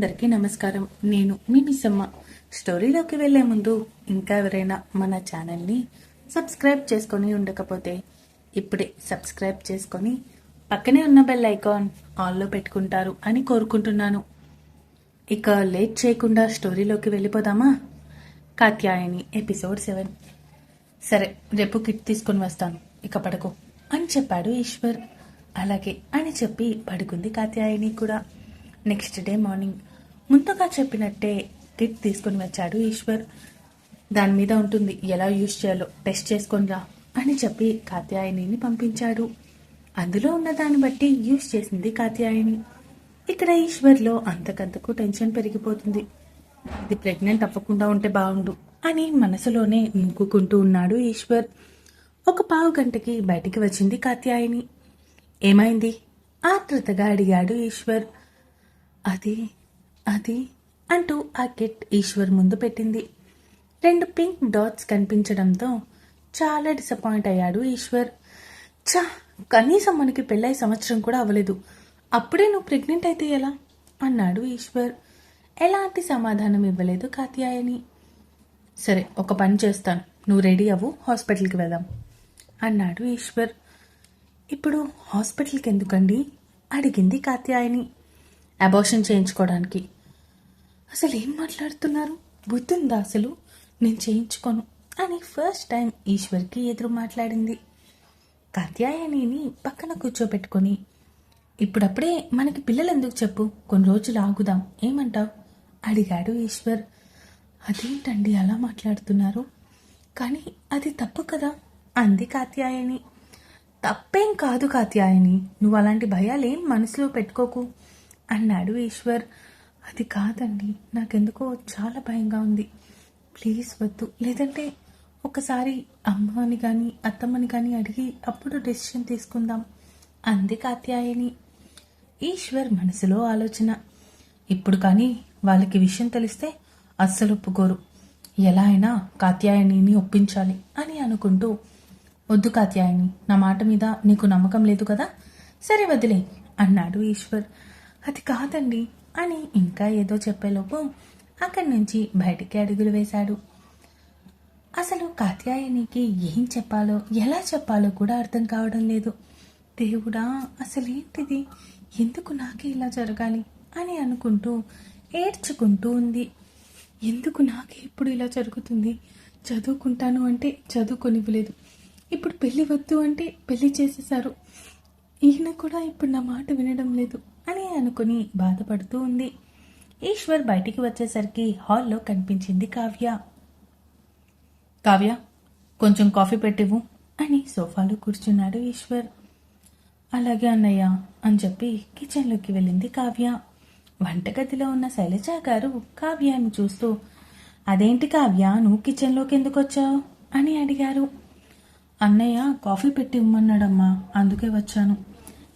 అందరికీ నమస్కారం. నేను మీ మిస్సమ్మ. స్టోరీలోకి వెళ్ళే ముందు ఇంకా ఎవరైనా మన ఛానల్ని సబ్స్క్రైబ్ చేసుకొని ఉండకపోతే ఇప్పుడే సబ్స్క్రైబ్ చేసుకొని పక్కనే ఉన్న బెల్ ఐకాన్ ఆన్లో పెట్టుకుంటారు అని కోరుకుంటున్నాను. ఇక లేట్ చేయకుండా స్టోరీలోకి వెళ్ళిపోదామా? Katyayani episode seven. సరే రేపు కిట్ తీసుకొని వస్తాను. ఇక పడుకో అని చెప్పాడు ఈశ్వర్. అలాగే అని చెప్పి పడుకుంది కాత్యాయని కూడా. Next day morning. ముందుగా చెప్పినట్టే కిట్ తీసుకొని వచ్చాడు ఈశ్వర్. దాని మీద ఉంటుంది ఎలా యూజ్ చేయాలో టెస్ట్ చేసుకొనిరా అని చెప్పి కాత్యాయనిని పంపించాడు. అందులో ఉన్న దాన్ని బట్టి యూజ్ చేసింది కాత్యాయని. ఇక్కడ ఈశ్వర్లో అంతకంతకు టెన్షన్ పెరిగిపోతుంది. ఇది ప్రెగ్నెంట్ అవ్వకుండా ఉంటే బాగుండు అని మనసులోనే ముగ్గుకుంటూ ఉన్నాడు ఈశ్వర్. ఒక పావు గంటకి బయటికి వచ్చింది కాత్యాయని. ఏమైంది? ఆతృతగా అడిగాడు ఈశ్వర్. అది అది అంటూ ఆ కిట్ ఈశ్వర్ ముందు పెట్టింది. రెండు పింక్ డాట్స్ కనిపించడంతో చాలా డిసప్పాయింట్ అయ్యాడు ఈశ్వర్. చా కనీసం మనకి పెళ్ళై సంవత్సరం కూడా అవ్వలేదు. అప్పుడే నువ్వు ప్రెగ్నెంట్ అయితే ఎలా? అన్నాడు ఈశ్వర్. ఎలాంటి సమాధానం ఇవ్వలేదు కాత్యాయని. సరే ఒక పని చేస్తాను. నువ్వు రెడీ అవ్వు హాస్పిటల్కి వెళ్దాం అన్నాడు ఈశ్వర్. ఇప్పుడు హాస్పిటల్కి ఎందుకండి? అడిగింది కాత్యాయని. అబోషన్ చేయించుకోవడానికి. అసలు ఏం మాట్లాడుతున్నారు? బుద్ధి అసలు? నేను చేయించుకోను అని ఫస్ట్ టైం ఈశ్వర్కి ఎదురు మాట్లాడింది. కాత్యాయనిని పక్కన కూర్చోబెట్టుకొని ఇప్పుడప్పుడే మనకి పిల్లలు ఎందుకు చెప్పు? కొన్ని రోజులు ఆగుదాం. ఏమంటావు? అడిగాడు ఈశ్వర్. అదేంటండి అలా మాట్లాడుతున్నారు? కానీ అది తప్పు కదా? అంది కాత్యాయని. తప్పేం కాదు కాత్యాయని. నువ్వు అలాంటి భయాలేం మనసులో పెట్టుకోకు. అన్నాడు ఈశ్వర్. అది కాదండి నాకెందుకో చాలా భయంగా ఉంది. ప్లీజ్ వద్దు. లేదంటే ఒకసారి అమ్మని కానీ అత్తమ్మని కానీ అడిగి అప్పుడు డెసిషన్ తీసుకుందాం అంది కాత్యాయని. ఈశ్వర్ మనసులో ఆలోచన. ఇప్పుడు కానీ వాళ్ళకి విషయం తెలిస్తే అస్సలు ఒప్పుకోరు. ఎలా అయినా కాత్యాయనిని ఒప్పించాలి అని అనుకుంటూ వద్దు కాత్యాయని నా మాట మీద నీకు నమ్మకం లేదు కదా? సరే వదిలే అన్నాడు ఈశ్వర్. అది కాదండి అని ఇంకా ఏదో చెప్పేలోపు అక్కడి నుంచి బయటికి అడుగులు వేశాడు. అసలు కాత్యాయనికి ఏం చెప్పాలో ఎలా చెప్పాలో కూడా అర్థం కావడం లేదు. దేవుడా అసలేంటిది? ఎందుకు నాకే ఇలా జరగాలి అని అనుకుంటూ ఏడ్చుకుంటూ ఉంది. ఎందుకు నాకే ఇప్పుడు ఇలా జరుగుతుంది? చదువుకుంటాను అంటే చదువుకొనివ్వలేదు. ఇప్పుడు పెళ్ళి వద్దు అంటే పెళ్ళి చేసేశారు. ఈయన కూడా ఇప్పుడు నా మాట వినడం లేదు. అని అనుకుని బాధపడుతూ ఉంది. ఈశ్వర్ బయటికి వచ్చేసరికి హాల్లో కనిపించింది కావ్య. కావ్య కొంచెం కాఫీ పెట్టివు అని సోఫాలో కూర్చున్నాడు ఈశ్వర్. అలాగే అన్నయ్య అని చెప్పి కిచెన్లోకి వెళ్ళింది కావ్య. వంటగదిలో ఉన్న శైలజ గారు కావ్యాన్ని చూస్తూ అదేంటి కావ్య నువ్వు కిచెన్లోకి ఎందుకు వచ్చావు? అని అడిగారు. అన్నయ్య కాఫీ పెట్టి ఇమ్మన్నాడమ్మా అందుకే వచ్చాను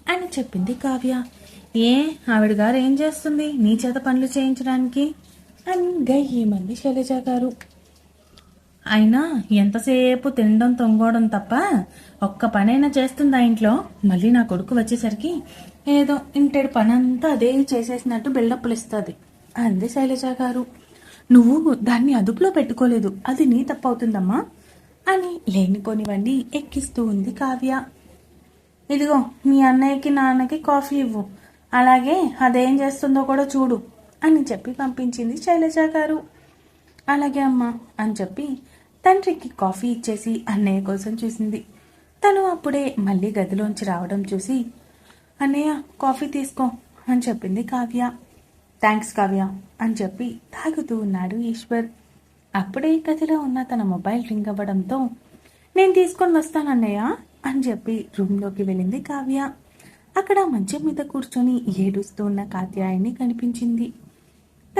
అని చెప్పింది కావ్య. ఏ ఆవిడ గారు ఏం చేస్తుంది? నీ చేత పనులు చేయించడానికి? అని గయ్యమంది శైలజ గారు. అయినా ఎంతసేపు తినడం తొంగోవడం తప్ప ఒక్క పనైనా చేస్తుందా ఇంట్లో? మళ్ళీ నా కొడుకు వచ్చేసరికి ఏదో ఇంటెడు పనంతా అదే చేసేసినట్టు బిల్డప్లు ఇస్తుంది. అంది శైలజ గారు. నువ్వు దాన్ని అదుపులో పెట్టుకోలేదు. అది నీ తప్పు అవుతుందమ్మా అని లేనిపోనివన్నీ ఎక్కిస్తూ ఉంది కావ్య. ఇదిగో మీ అన్నయ్యకి నాన్నకి కాఫీ ఇవ్వు. అలాగే అదేం చేస్తుందో కూడా చూడు అని చెప్పి పంపించింది శైలజ గారు. అలాగే అమ్మా అని చెప్పి తండ్రికి కాఫీ ఇచ్చేసి అన్నయ్య కోసం చూసింది. తను అప్పుడే మళ్ళీ గదిలోంచి రావడం చూసి అన్నయ్య కాఫీ తీసుకో అని చెప్పింది కావ్య. థ్యాంక్స్ కావ్య అని చెప్పి తాగుతూ ఉన్నాడు ఈశ్వర్. అప్పుడే గదిలో ఉన్న తన మొబైల్ రింగ్ అవ్వడంతో నేను తీసుకొని వస్తాను అన్నయ్య అని చెప్పి రూమ్లోకి వెళ్ళింది కావ్య. అక్కడ మంచం మీద కూర్చొని ఏడుస్తూ ఉన్న కాత్యాయని కనిపించింది.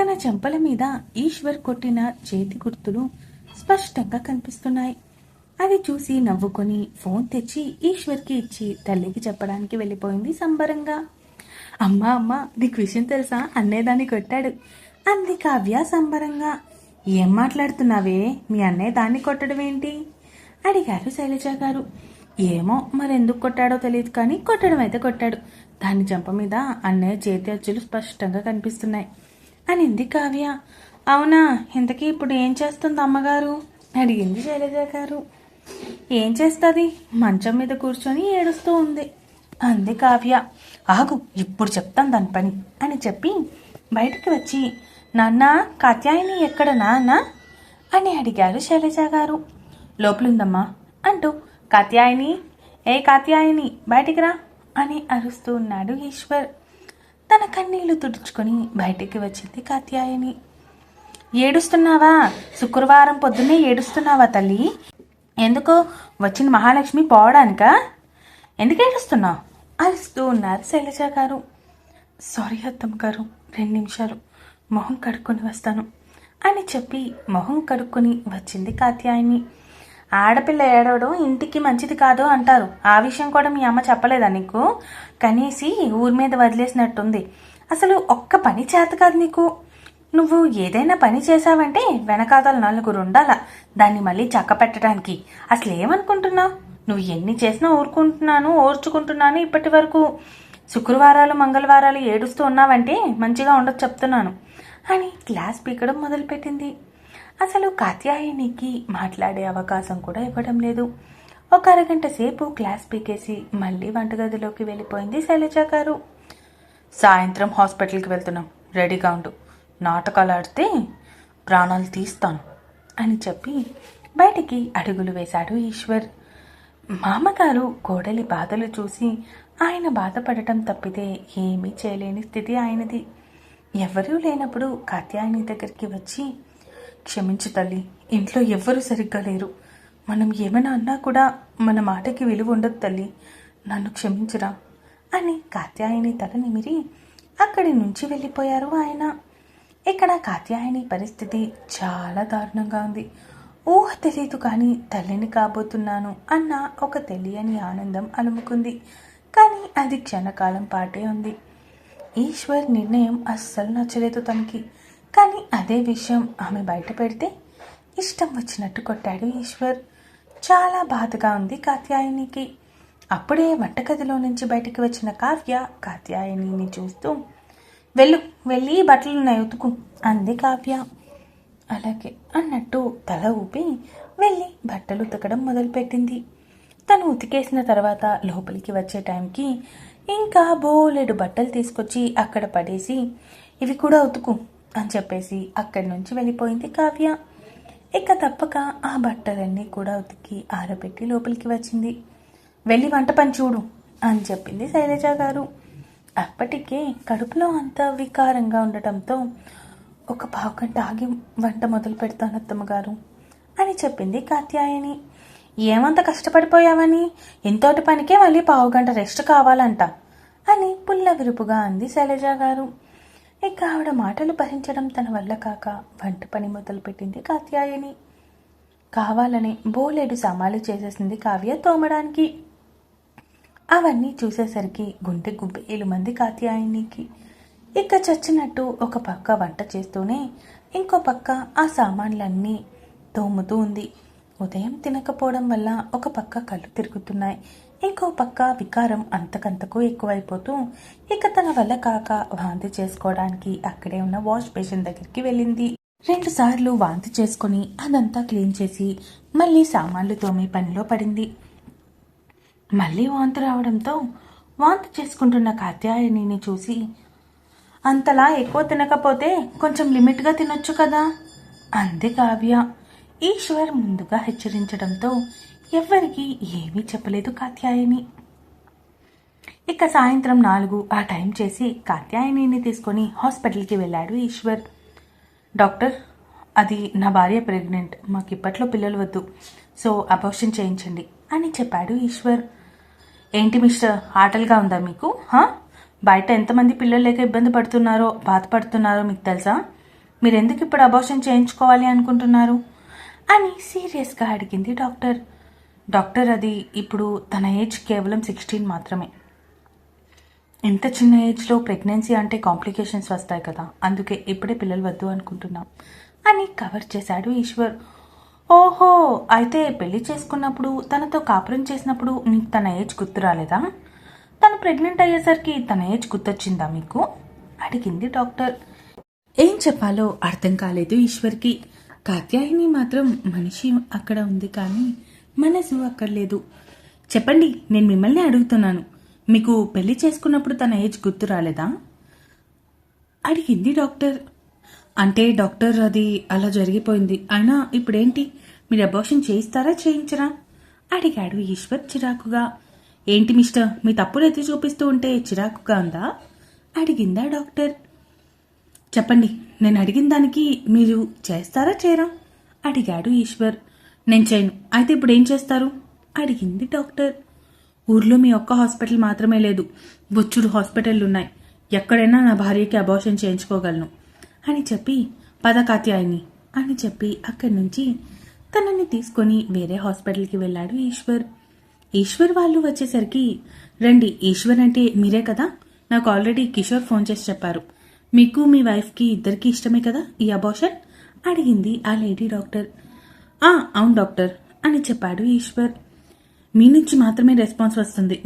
తన చెంపల మీద ఈశ్వర్ కొట్టిన చేతి గుర్తులు స్పష్టంగా కనిపిస్తున్నాయి. అవి చూసి నవ్వుకొని ఫోన్ తెచ్చి ఈశ్వర్కి ఇచ్చి తల్లికి చెప్పడానికి వెళ్ళిపోయింది సంబరంగా. అమ్మా అమ్మా నీకు విషయం తెలుసా? అన్నయ్య దాన్ని కొట్టాడు. అంది కావ్య సంబరంగా. ఏం మాట్లాడుతున్నావే? మీ అన్నయ్య దాన్ని కొట్టడం ఏంటి? అడిగారు శైలజ గారు. ఏమో మరెందుకు కొట్టాడో తెలియదు కానీ కొట్టడం అయితే కొట్టాడు. దాని చెంప మీద అన్నయ్య చేతి అచ్చులు స్పష్టంగా కనిపిస్తున్నాయి. అనింది కావ్య. అవునా? ఇంతకీ ఇప్పుడు ఏం చేస్తుంది అమ్మగారు? అడిగింది శైలజ గారు. ఏం చేస్తుంది? మంచం మీద కూర్చొని ఏడుస్తూ ఉంది. అంది కావ్య. ఆగు ఇప్పుడు చెప్తాను దాని పని అని చెప్పి బయటికి వచ్చి నాన్న కాత్యాయని ఎక్కడ నాన్న? అని అడిగారు శైలజ గారు. లోపలుందమ్మా అంటూ కాత్యాయని ఏ కాత్యాయని బయటికి రా అని అరుస్తూ ఉన్నాడు ఈశ్వర్. తన కన్నీళ్ళు తుడుచుకొని బయటికి వచ్చింది కాత్యాయని. ఏడుస్తున్నావా? శుక్రవారం పొద్దున్నే ఏడుస్తున్నావా తల్లి? ఎందుకో వచ్చిన మహాలక్ష్మి పోవడానికా? ఎందుకు ఏడుస్తున్నావు? అరుస్తూ ఉన్నారు శైలజ గారు. సారీ అత్తమ్మ గారు రెండు నిమిషాలు. మొహం కడుక్కొని వస్తాను అని చెప్పి మొహం కడుక్కొని వచ్చింది కాత్యాయని. ఆడపిల్ల ఏడవడం ఇంటికి మంచిది కాదు అంటారు. ఆ విషయం కూడా మీ అమ్మ చెప్పలేదా నీకు? కనీసి ఊరి మీద వదిలేసినట్టుంది. అసలు ఒక్క పని చేత కాదు నీకు. నువ్వు ఏదైనా పని చేశావంటే వెనకాతల నలుగురు ఉండాల. దాన్ని మళ్ళీ చక్క పెట్టడానికి. అసలు ఏమనుకుంటున్నావు? నువ్వు ఎన్ని చేసినా ఊరుకుంటున్నాను ఓర్చుకుంటున్నాను ఇప్పటి వరకు. శుక్రవారాలు మంగళవారాలు ఏడుస్తూ ఉన్నావంటే మంచిగా ఉండదు చెప్తున్నాను. అని క్లాస్ పీకడం మొదలుపెట్టింది. అసలు కాత్యాయనికి మాట్లాడే అవకాశం కూడా ఇవ్వడం లేదు. ఒక అరగంట సేపు క్లాస్ పీకేసి మళ్ళీ వంటగదిలోకి వెళ్ళిపోయింది శైలజ గారు. సాయంత్రం హాస్పిటల్కి వెళ్తున్నాం. రెడీగా ఉండు. నాటకాలు ఆడితే ప్రాణాలు తీస్తాను అని చెప్పి బయటికి అడుగులు వేశాడు ఈశ్వర్. మామగారు కోడలి బాధలు చూసి ఆయన బాధపడటం తప్పితే ఏమీ చేయలేని స్థితి ఆయనది. ఎవరూ లేనప్పుడు కాత్యాయని దగ్గరికి వచ్చి క్షమించు తల్లి. ఇంట్లో ఎవ్వరూ సరిగ్గా లేరు. మనం ఏమైనా అన్నా కూడా మన మాటకి విలువ ఉండదు తల్లి. నన్ను క్షమించురా అని కాత్యాయని తల నిమిరి అక్కడి నుంచి వెళ్ళిపోయారు ఆయన. ఇక్కడ కాత్యాయని పరిస్థితి చాలా దారుణంగా ఉంది. ఊహ తెలియదు కానీ తల్లిని కాబోతున్నాను అన్న ఒక తెలియని ఆనందం అలుముకుంది. కానీ అది క్షణకాలం పాటే ఉంది. ఈశ్వర్ నిర్ణయం అస్సలు నచ్చలేదు తనకి. కానీ అదే విషయం ఆమె బయట పెడితే ఇష్టం వచ్చినట్టు కొట్టాడు ఈశ్వర్. చాలా బాధగా ఉంది కాత్యాయనికి. అప్పుడే వంటగదిలో నుంచి బయటికి వచ్చిన కావ్య కాత్యాయనిని చూస్తూ వెళ్ళు వెళ్ళి బట్టలు ఉతుకు అంది కావ్య. అలాగే అన్నట్టు తల ఊపి వెళ్ళి బట్టలు ఉతకడం మొదలుపెట్టింది. తను ఉతికేసిన తర్వాత లోపలికి వచ్చే టైంకి ఇంకా బోలెడు బట్టలు తీసుకొచ్చి అక్కడ పడేసి ఇవి కూడా ఉతుకు అని చెప్పేసి అక్కడి నుంచి వెళ్ళిపోయింది కావ్య. ఇక తప్పక ఆ బట్టలన్నీ కూడా ఉతికి ఆరబెట్టి లోపలికి వచ్చింది. వెళ్ళి వంట పని చూడు అని చెప్పింది శైలజ గారు. అప్పటికే కడుపులో అంత వికారంగా ఉండటంతో ఒక పావుకంట ఆగి వంట మొదలు పెడతాను అత్తమ్మ గారు అని చెప్పింది కాత్యాయని. ఏమంత కష్టపడిపోయావని? ఇంతోటి పనికే మళ్ళీ పావుగంట రెస్ట్ కావాలంట అని పుల్ల విరుపుగా అంది శైలజ గారు. ఇక ఆవిడ మాటలు భరించడం తన వల్ల కాక వంట పని మొదలుపెట్టింది కాత్యాయని. కావాలని బోలేడు సామాన్లు చేసేసింది కావ్య తోమడానికి. అవన్నీ చూసేసరికి గుండె గుబ్బేలు మంది కాత్యాయనికి. ఇక చచ్చినట్టు ఒక పక్క వంట చేస్తూనే ఇంకో పక్క ఆ సామాన్లన్నీ తోముతూ ఉంది. ఉదయం తినకపోవడం వల్ల ఒక పక్క కళ్ళు తిరుగుతున్నాయి. ఇంకో పక్క వికారం అంతకంతకు ఎక్కువైపోతూ ఇక తన వల్ల కాక వాంతి చేసుకోవడానికి అక్కడే ఉన్న వాష్ బేసిన్ దగ్గరికి వెళ్ళింది. రెండు సార్లు వాంతి చేసుకుని అదంతా క్లీన్ చేసి మళ్ళీ సామాన్లు తోమే పనిలో పడింది. మళ్ళీ వాంతి రావడంతో వాంతి చేసుకుంటున్న కాత్యాయనిని చూసి అంతలా ఎక్కువ తినకపోతే కొంచెం లిమిట్గా తినొచ్చు కదా? అంది కావ్య. ఈశ్వర్ ముందుగా హెచ్చరించడంతో ఎవ్వరికీ ఏమీ చెప్పలేదు కాత్యాయని. ఇక సాయంత్రం నాలుగు ఆ టైం చేసి కాత్యాయనిని తీసుకొని హాస్పిటల్కి వెళ్ళాడు ఈశ్వర్. డాక్టర్ అది నా భార్య ప్రెగ్నెంట్ మాకు ఇప్పట్లో పిల్లలు వద్దు సో అబోషన్ చేయించండి అని చెప్పాడు ఈశ్వర్. ఏంటి మిస్టర్ ఆటలుగా ఉందా మీకు బయట ఎంతమంది పిల్లలు లేక ఇబ్బంది పడుతున్నారో బాధపడుతున్నారో మీకు తెలుసా? మీరు ఎందుకు ఇప్పుడు అబోషన్ చేయించుకోవాలి అనుకుంటున్నారు? అని సీరియస్గా అడిగింది డాక్టర్. డాక్టర్ అది ఇప్పుడు తన ఏజ్ కేవలం సిక్స్టీన్ మాత్రమే. ఇంత చిన్న ఏజ్లో ప్రెగ్నెన్సీ అంటే కాంప్లికేషన్స్ వస్తాయి కదా. అందుకే ఇప్పుడే పిల్లలు వద్దు అనుకుంటున్నాం. అని కవర్ చేశాడు ఈశ్వర్. ఓహో అయితే పెళ్ళి చేసుకున్నప్పుడు తనతో కాపురం చేసినప్పుడు మీకు తన ఏజ్ గుర్తు రాలేదా? తను ప్రెగ్నెంట్ అయ్యేసరికి తన ఏజ్ గుర్తొచ్చిందా మీకు? అడిగింది డాక్టర్. ఏం చెప్పాలో అర్థం కాలేదు ఈశ్వర్కి. కాత్యాయిని మాత్రం మనిషి అక్కడ ఉంది కానీ మనసు అక్కర్లేదు. చెప్పండి నేను మిమ్మల్ని అడుగుతున్నాను. మీకు పెళ్ళి చేసుకున్నప్పుడు తన ఏజ్ గుర్తు రాలేదా? అడిగింది డాక్టర్. అంటే డాక్టర్ అది అలా జరిగిపోయింది. అయినా ఇప్పుడేంటి? మీరు అబార్షన్ చేయిస్తారా చేయించరా? అడిగాడు ఈశ్వర్ చిరాకుగా. ఏంటి మిస్టర్ మీ తప్పులు ఎత్తి చూపిస్తూ ఉంటే చిరాకుగా ఉందా? అడిగిందా డాక్టర్. చెప్పండి నేను అడిగిన దానికి మీరు చేస్తారా చేయరా? అడిగాడు ఈశ్వర్. నేను చేయను. అయితే ఇప్పుడు ఏం చేస్తారు? అడిగింది డాక్టర్. ఊర్లో మీ ఒక్క హాస్పిటల్ మాత్రమే లేదు. బొచ్చుడు హాస్పిటళ్ళు ఉన్నాయి ఎక్కడైనా నా భార్యకి అబార్షన్ చేయించుకోగలను అని చెప్పి పదకాత్యాయిని అని చెప్పి అక్కడి నుంచి తనని తీసుకొని వేరే హాస్పిటల్కి వెళ్ళాడు ఈశ్వర్. ఈశ్వర్ వాళ్ళు వచ్చేసరికి రండి ఈశ్వర్ అంటే మీరే కదా? నాకు ఆల్రెడీ కిషోర్ ఫోన్ చేసి చెప్పారు. మీకు మీ వైఫ్కి ఇద్దరికి ఇష్టమే కదా ఈ అబార్షన్? అడిగింది ఆ లేడీ డాక్టర్. ఆ అవును డాక్టర్ అని చెప్పాడు ఈశ్వర్. మీ నుంచి మాత్రమే రెస్పాన్స్ వస్తుంది.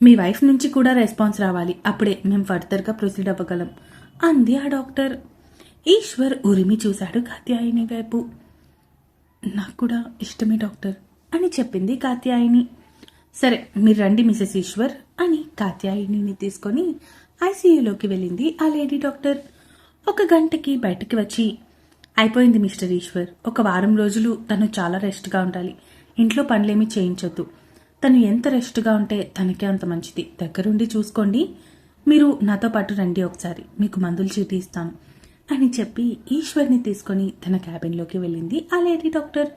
మీ వైఫ్ నుంచి కూడా రెస్పాన్స్ రావాలి. అప్పుడే మేము ఫర్దర్గా ప్రొసీడ్ అవ్వగలం అంది ఆ డాక్టర్. ఈశ్వర్ ఉరిమి చూశాడు కాత్యాయని వైపు. నాకు కూడా ఇష్టమే డాక్టర్ అని చెప్పింది కాత్యాయని. సరే మీరు రండి మిసెస్ ఈశ్వర్ అని కాత్యాయనిని తీసుకొని ఐసీయూలోకి వెళ్ళింది ఆ లేడీ డాక్టర్. ఒక గంటకి బయటకి వచ్చి అయిపోయింది మిస్టర్ ఈశ్వర్. ఒక వారం రోజులు తను చాలా రెస్ట్గా ఉండాలి. ఇంట్లో పనులేమీ చేయించొద్దు. తను ఎంత రెస్ట్గా ఉంటే తనకే అంత మంచిది. దగ్గరుండి చూసుకోండి. మీరు నాతో పాటు రండి ఒకసారి. మీకు మందులు చీటీ ఇస్తాను. అని చెప్పి ఈశ్వర్ని తీసుకొని తన క్యాబిన్లోకి వెళ్ళింది. ఆ లేడీ డాక్టర్.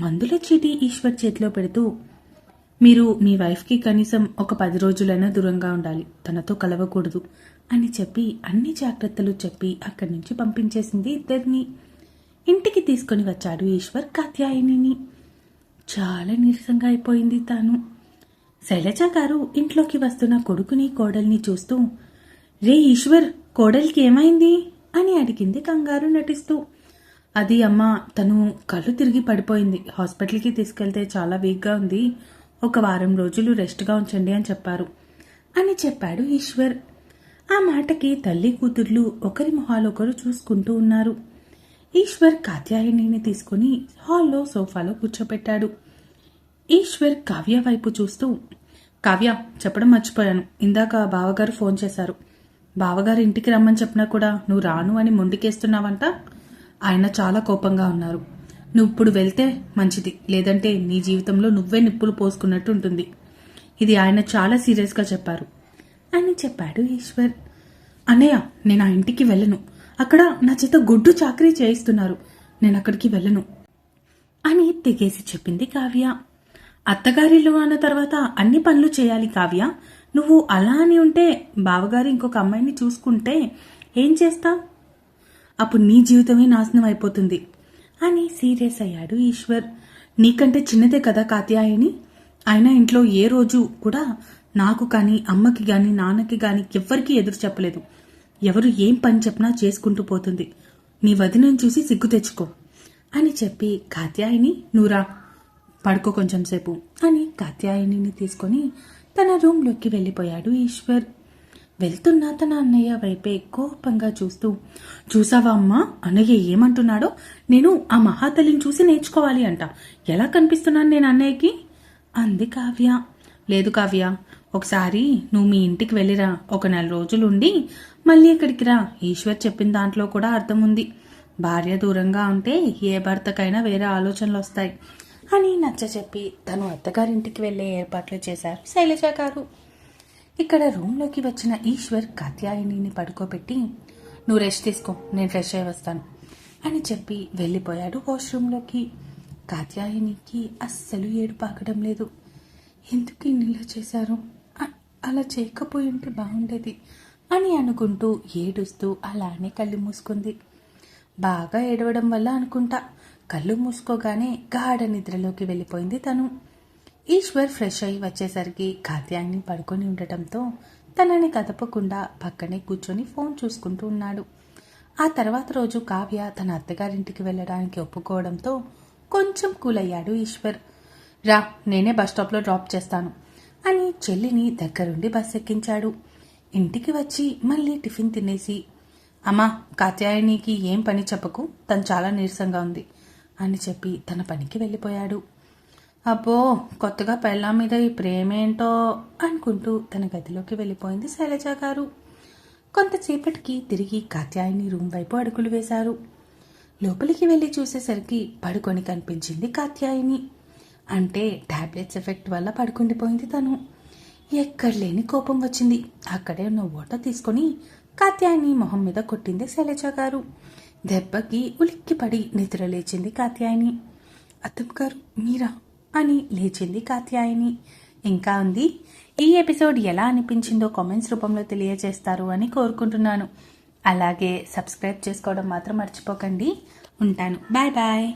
మందుల చీటీ ఈశ్వర్ చేతిలో పెడుతూ మీరు మీ వైఫ్కి కనీసం ఒక పది రోజులైనా దూరంగా ఉండాలి. తనతో కలవకూడదు. అని చెప్పి అన్ని జాగ్రత్తలు చెప్పి అక్కడి నుంచి పంపించేసింది ఇద్దరిని. ఇంటికి తీసుకొని వచ్చాడు ఈశ్వర్ కాత్యాయనిని. చాలా నీరసంగా అయిపోయింది తాను. శైలజ గారు ఇంట్లోకి వస్తున్న కొడుకుని కోడల్ని చూస్తూ రే ఈశ్వర్ కోడలికి ఏమైంది? అని అడిగింది కంగారు నటిస్తూ. అది అమ్మ తను కళ్ళు తిరిగి పడిపోయింది. హాస్పిటల్కి తీసుకెళ్తే చాలా వీక్గా ఉంది. ఒక వారం రోజులు రెస్ట్గా ఉంచండి అని చెప్పారు. అని చెప్పాడు ఈశ్వర్. ఆ మాటకి తల్లి కూతుర్లు ఒకరి మొహాలొకరు చూసుకుంటూ ఉన్నారు. ఈశ్వర్ కాత్యాయనిని తీసుకుని హాల్లో సోఫాలో కూర్చోపెట్టాడు. ఈశ్వర్ కావ్య వైపు చూస్తూ కావ్య చెప్పడం మర్చిపోయాను. ఇందాక బావగారు ఫోన్ చేశారు. బావగారు ఇంటికి రమ్మని చెప్పినా కూడా నువ్వు రాను అని మొండికేస్తున్నావంట? ఆయన చాలా కోపంగా ఉన్నారు. నువ్వు ఇప్పుడు వెళ్తే మంచిది. లేదంటే నీ జీవితంలో నువ్వే నిప్పులు పోసుకున్నట్టు ఉంటుంది. ఇది ఆయన చాలా సీరియస్గా చెప్పారు. అని చెప్పాడు ఈశ్వర్. అన్నయ్య నేను ఆ ఇంటికి వెళ్ళను. అక్కడ నా చేత గుడ్డు చాకరీ చేయిస్తున్నారు. నేను అక్కడికి వెళ్ళను. అని తెగేసి చెప్పింది కావ్య. అత్తగారిల్లు అన్న తర్వాత అన్ని పనులు చేయాలి కావ్య. నువ్వు అలా అని ఉంటే బావగారు ఇంకొక అమ్మాయిని చూసుకుంటే ఏం చేస్తావు? అప్పుడు నీ జీవితమే నాశనం అయిపోతుంది. అని సీరియస్ అయ్యాడు ఈశ్వర్. నీకంటే చిన్నదే కదా కాత్యాయని? అయినా ఇంట్లో ఏ రోజు కూడా నాకు కానీ అమ్మకి కానీ నాన్నకి కానీ ఎవ్వరికీ ఎదురు చెప్పలేదు. ఎవరు ఏం పని చెప్పినా చేసుకుంటూ పోతుంది. నీ వదినని చూసి సిగ్గు తెచ్చుకో. అని చెప్పి కాత్యాయిని నూరా పడుకో కొంచెం సేపు. అని కాత్యాయనిని తీసుకొని తన రూమ్లోకి వెళ్ళిపోయాడు ఈశ్వర్. వెళ్తున్న తన అన్నయ్య వైపే కోపంగా చూస్తూ చూసావా అమ్మా అన్నయ్య ఏమంటున్నాడో? నేను ఆ మహాతల్లిని చూసి నేర్చుకోవాలి అంట. ఎలా కనిపిస్తున్నాను నేను అన్నయ్యకి? అంది కావ్య. లేదు కావ్య ఒకసారి నువ్వు మీ ఇంటికి వెళ్ళిరా. ఒక నెల రోజులు ఉండి మళ్ళీ ఇక్కడికి రా. ఈశ్వర్ చెప్పిన దాంట్లో కూడా అర్థం ఉంది భార్య దూరంగా ఉంటే ఏ భర్తకైనా వేరే ఆలోచనలు వస్తాయి అని నచ్చ చెప్పి తను అత్తగారింటికి వెళ్ళే ఏర్పాట్లు చేశారు శైలజ గారు. ఇక్కడ రూమ్లోకి వచ్చిన ఈశ్వర్ కాత్యాయనిని పడుకోబెట్టి నువ్వు రెస్ట్ తీసుకో నేను ఫ్రెష్ అయి వస్తాను అని చెప్పి వెళ్ళిపోయాడు వాష్రూమ్లోకి. కాత్యాయనికి అస్సలు ఏడు పాకడం లేదు. ఎందుకు ఇన్నిలా చేశారు? అలా చేయకపోయి ఉంటే బాగుండేది అని అనుకుంటూ ఏడుస్తూ అలానే కళ్ళు మూసుకుంది. బాగా ఏడవడం వల్ల అనుకుంటా కళ్ళు మూసుకోగానే గాఢ నిద్రలోకి వెళ్ళిపోయింది తను. ఈశ్వర్ ఫ్రెష్ అయి వచ్చేసరికి కాత్యాన్ని పడుకొని ఉండటంతో తనని కదపకుండా పక్కనే కూర్చొని ఫోన్ చూసుకుంటూ ఉన్నాడు. ఆ తర్వాత రోజు కావ్య తన అత్తగారింటికి వెళ్ళడానికి ఒప్పుకోవడంతో కొంచెం కూల్ అయ్యాడు ఈశ్వర్. రా నేనే బస్ స్టాప్లో డ్రాప్ చేస్తాను. అని చెల్లిని దగ్గరుండి బస్ ఎక్కించాడు ఇంటికి వచ్చి మళ్ళీ టిఫిన్ తినేసి అమ్మా కాత్యాయనికి ఏం పని చెప్పకు తను చాలా నీరసంగా ఉంది అని చెప్పి తన పనికి వెళ్ళిపోయాడు. అబ్బో కొత్తగా పెళ్ళాం మీద ఈ ప్రేమేంటో అనుకుంటూ తన గదిలోకి వెళ్ళిపోయింది శైలజ గారు. కొంతసేపటికి తిరిగి కాత్యాయని రూమ్ వైపు అడుగులు వేశారు. లోపలికి వెళ్ళి చూసేసరికి పడుకొని కనిపించింది కాత్యాయని. అంటే ట్యాబ్లెట్స్ ఎఫెక్ట్ వల్ల పడుకుండిపోయింది తను. ఎక్కడ లేని కోపం వచ్చింది. అక్కడే ఉన్న ఓట తీసుకొని కాత్యాయని మొహం మీద కొట్టింది శైలజ గారు. దెబ్బకి ఉలిక్కిపడి నిద్ర లేచింది కాత్యాయని. అత్తమ్మ గారు మీరా అని లేచింది కాత్యాయని. ఇంకా ఉంది ఈ ఎపిసోడ్ ఎలా అనిపించిందో కామెంట్స్ రూపంలో తెలియజేస్తారు అని కోరుకుంటున్నాను. అలాగే సబ్స్క్రైబ్ చేసుకోవడం మాత్రం మర్చిపోకండి. ఉంటాను. Bye bye.